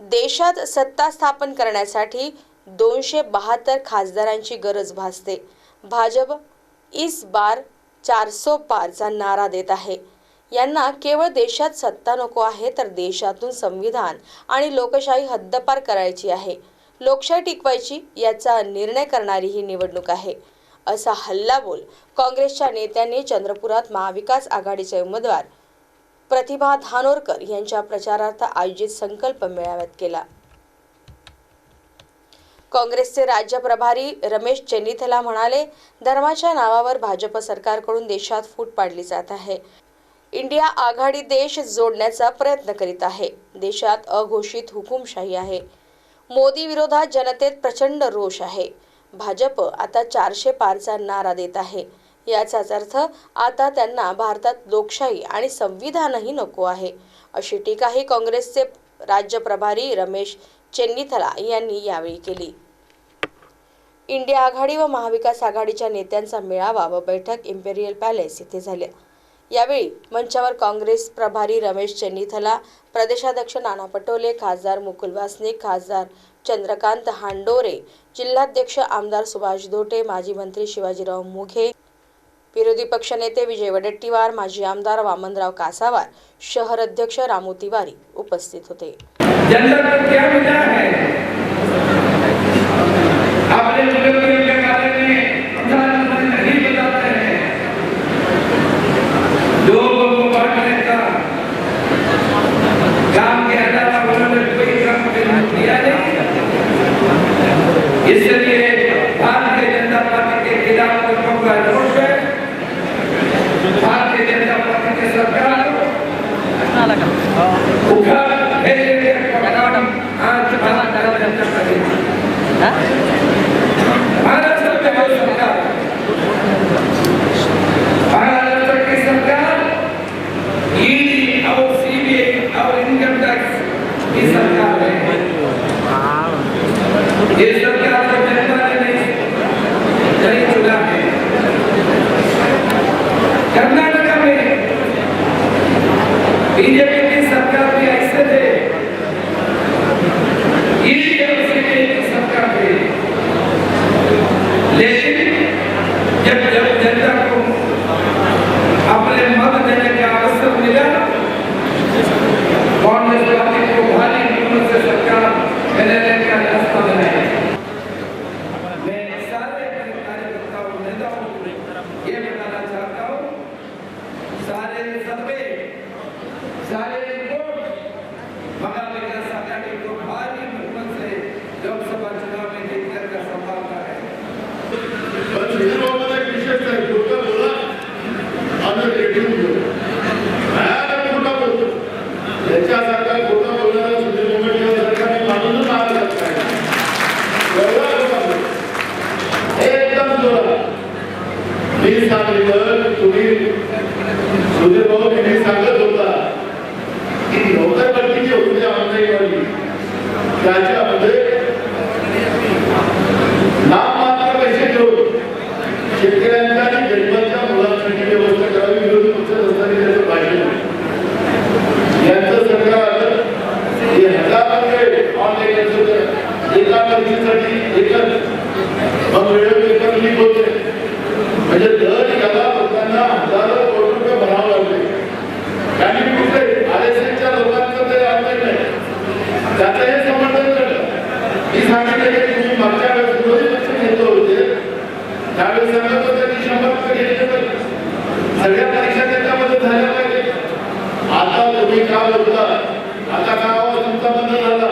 देशात सत्ता स्थापन करण्यासाठी दोनशे बहात्तर खासदारांची गरज भासते. भाजप इस बार चारसो पारचा नारा देत आहे. यांना केवळ देशात सत्ता नको आहे तर देशातून संविधान आणि लोकशाही हद्दपार करायची आहे. लोकशाही टिकवायची याचा निर्णय करणारी ही निवडणूक आहे. असा हल्लाबोल काँग्रेसच्या नेत्यांनी चंद्रपुरात महाविकास आघाडीचे उमेदवार प्रतिभा धानोरकर यांच्या प्रचारार्थ आयोजित संकल्प मेळाव्यात केला. काँग्रेसचे राज्य प्रभारी रमेश चेन्निथला म्हणाले धर्माच्या नावावर भाजप सरकारकडून देशात फूट पाडली जात आहे. इंडिया आघाडी देश जोडण्याचा प्रयत्न करीत आहे. देशात अघोषित हुकुमशाही आहे. मोदी विरोधात जनतेत प्रचंड रोष आहे. भाजप आता चारशे पारचा नारा देत आहे. याचाच अर्थ आता त्यांना भारतात लोकशाही आणि संविधानही नको आहे. अशी टीकाही काँग्रेसचे राज्य प्रभारी रमेश चेन्नीथला यांनी यावेळी केली. इंडिया आघाडी व महाविकास आघाडीच्या नेत्यांचा मेळावा व बैठक इम्पेरियल पॅलेस येथे झाल्या. यावेळी मंचावर काँग्रेस प्रभारी रमेश चेन्नीथला प्रदेशाध्यक्ष नाना पटोले खासदार मुकुल वासनिक खासदार चंद्रकांत हांडोरे जिल्हाध्यक्ष आमदार सुभाष धोटे माजी मंत्री शिवाजीराव मुघे विरोधी पक्षनेते विजय वडेट्टीवार माजी आमदार वामनराव कासावार शहर अध्यक्ष रामू तिवारी उपस्थित होते. जनता को क्या मिला है? आपने सांगितलं तुम्ही सुधीर भाऊ मी सांगत होता. की नोकरपट्टीची होती ऑनलाईनवाली त्याच्या सगळ्या परीक्षा त्याच्यामध्ये झाल्या पाहिजे. आता तुम्ही का बोलता? आता का आवाज तुमचा बंद झाला.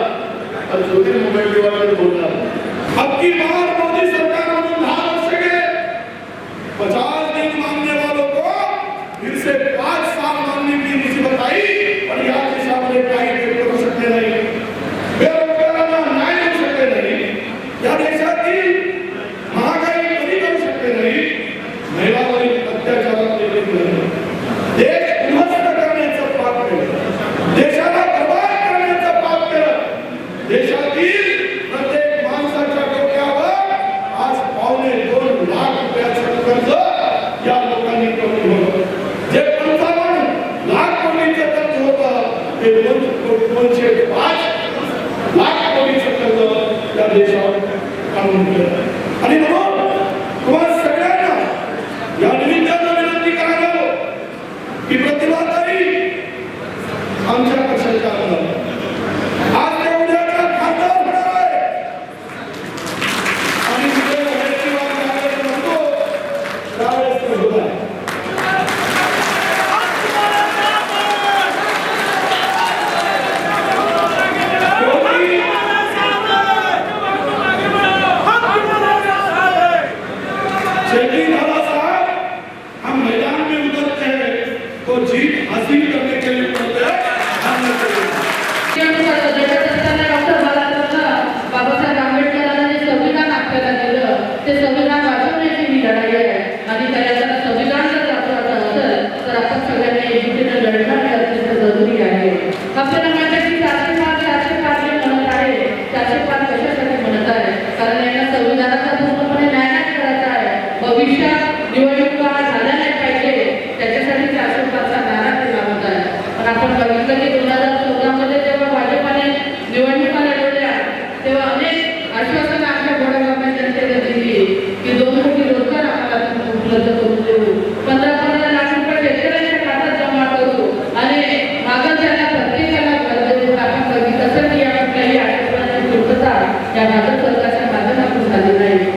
तर सुधीर मुनगंटीवार बोलणार. अगदी की Thank you. Take it.